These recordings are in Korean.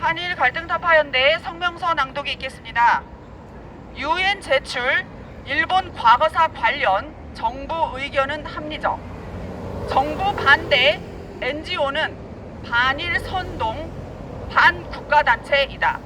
한일 갈등 타파연대 성명서 낭독이 있겠습니다. 유엔 제출 일본 과거사 관련 정부 의견은 합리적. 정부 반대 NGO는 반일 선동 반국가단체이다.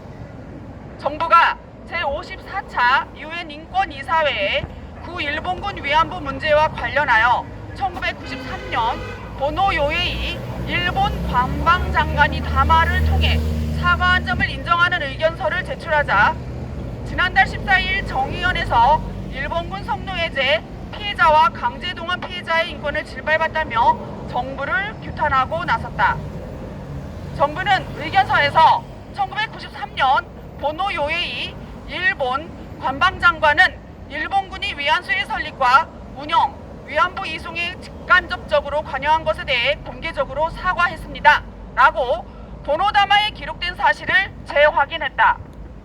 정부가 제54차 유엔 인권이사회에 구 일본군 위안부 문제와 관련하여 1993년 보노 요에이 일본 관방장관이 담화를 통해 사과한 점을 인정하는 의견서를 제출하자 지난달 14일 정의연에서 일본군 성노예제 피해자와 강제동원 피해자의 인권을 질밟았다며 정부를 규탄하고 나섰다. 정부는 의견서에서 1993년 보노 요에이 일본 관방장관은 일본군이 위안소의 설립과 운영, 위안부 이송에 직간접적으로 관여한 것에 대해 공개적으로 사과했습니다. 라고 도노다마에 기록된 사실을 재확인했다.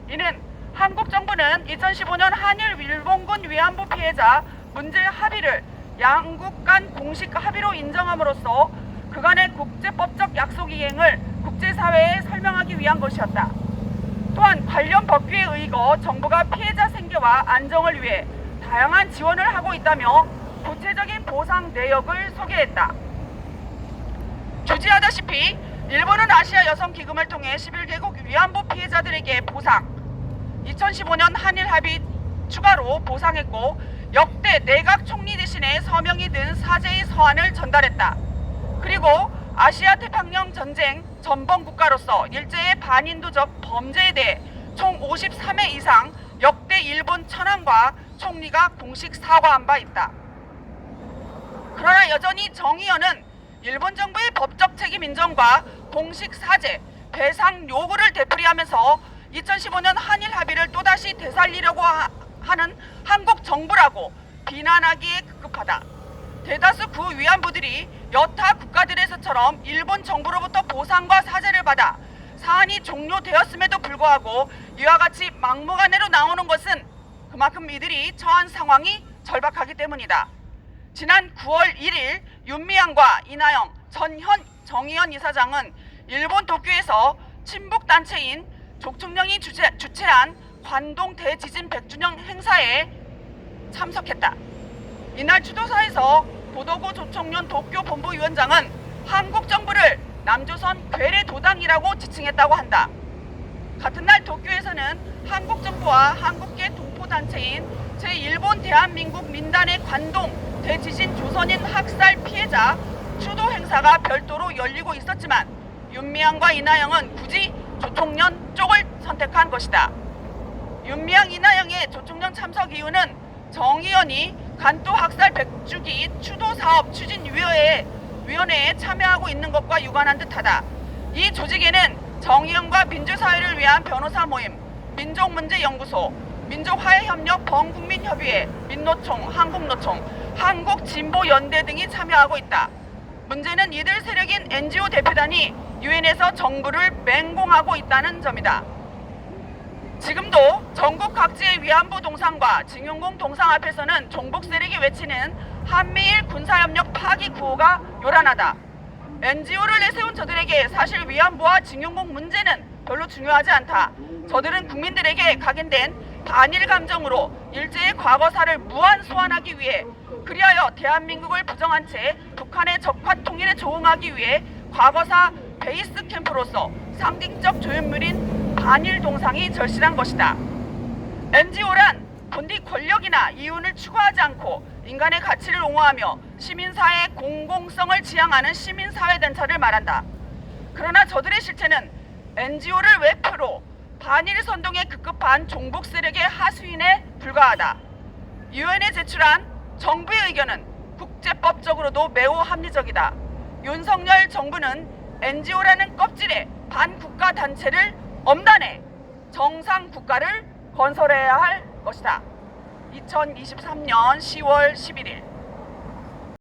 이는 한국 정부는 2015년 한일 일본군 위안부 피해자 문제 합의를 양국 간 공식 합의로 인정함으로써 그간의 국제법적 약속 이행을 국제사회에 설명하기 위한 것이었다. 또한 관련 법규에 의거 정부가 피해자 생계와 안정을 위해 다양한 지원을 하고 있다며 구체적인 보상 내역을 소개했다. 주지하다시피 일본은 아시아 여성 기금을 통해 11개국 위안부 피해자들에게 보상, 2015년 한일 합의 추가로 보상했고 역대 내각 총리 대신에 서명이 든 사죄의 서한을 전달했다. 그리고 아시아 태평양 전쟁 전범 국가로서 일제의 반인도적 범죄에 대해 총 53회 이상 역대 일본 천황과 총리가 공식 사과한 바 있다. 그러나 여전히 정의연은 일본 정부의 법적 책임 인정과 공식 사죄, 배상 요구를 되풀이하면서 2015년 한일 합의를 또다시 되살리려고 하, 는 한국 정부라고 비난하기에 급급하다. 대다수 구 위안부들이 여타 국가들에서처럼 일본 정부로부터 보상과 사죄를 받아 사안이 종료되었음에도 불구하고 이와 같이 막무가내로 나오는 것은 그만큼 이들이 처한 상황이 절박하기 때문이다. 지난 9월 1일 윤미향과 이나영, 전현 정의연 이사장은 일본 도쿄에서 친북 단체인 족청령이 주최, 주최한 관동 대지진 100주년 행사에 참석했다. 이날 추도사에서 보도고 조청년 도쿄 본부위원장은 한국 정부를 남조선 괴뢰 도당이라고 지칭했다고 한다. 같은 날 도쿄에서는 한국 정부와 한국계 동포 단체인 제1본 대한민국 민단의 관동 대지진 조선인 학살 피해자 추도 행사가 별도로 열리고 있었지만 윤미향과 이나영은 굳이 조총련 쪽을 선택한 것이다. 윤미향 이나영의 조총련 참석 이유는 정의연이 간도 학살 백주기 추도 사업 추진 위원회에 참여하고 있는 것과 유관한 듯하다. 이 조직에는 정의연과 민주사회를 위한 변호사 모임, 민족문제연구소, 민족화해협력 범국민협의회, 민노총, 한국노총, 한국진보연대 등이 참여하고 있다. 문제는 이들 세력인 NGO 대표단이 유엔에서 정부를 맹공하고 있다는 점이다. 지금도 전국 각지의 위안부 동상과 징용공 동상 앞에서는 종북 세력이 외치는 한미일 군사협력 파기 구호가 요란하다. NGO를 내세운 저들에게 사실 위안부와 징용공 문제는 별로 중요하지 않다. 저들은 국민들에게 각인된 반일 감정으로 일제의 과거사를 무한 소환하기 위해 그리하여 대한민국을 부정한 채 북한의 적화 통일에 조응하기 위해 과거사 베이스 캠프로서 상징적 조연물인 반일 동상이 절실한 것이다. NGO란 권력이나 이윤을 추구하지 않고 인간의 가치를 옹호하며 시민사회의 공공성을 지향하는 시민사회 단체를 말한다. 그러나 저들의 실체는 NGO를 외표로 반일 선동에 급급한 종북 세력의 하수인에 불과하다. 유엔에 제출한 정부의 의견은 국제법적으로도 매우 합리적이다. 윤석열 정부는 NGO라는 껍질에 반국가 단체를 엄단해 정상 국가를 건설해야 할 것이다. 2023년 10월 11일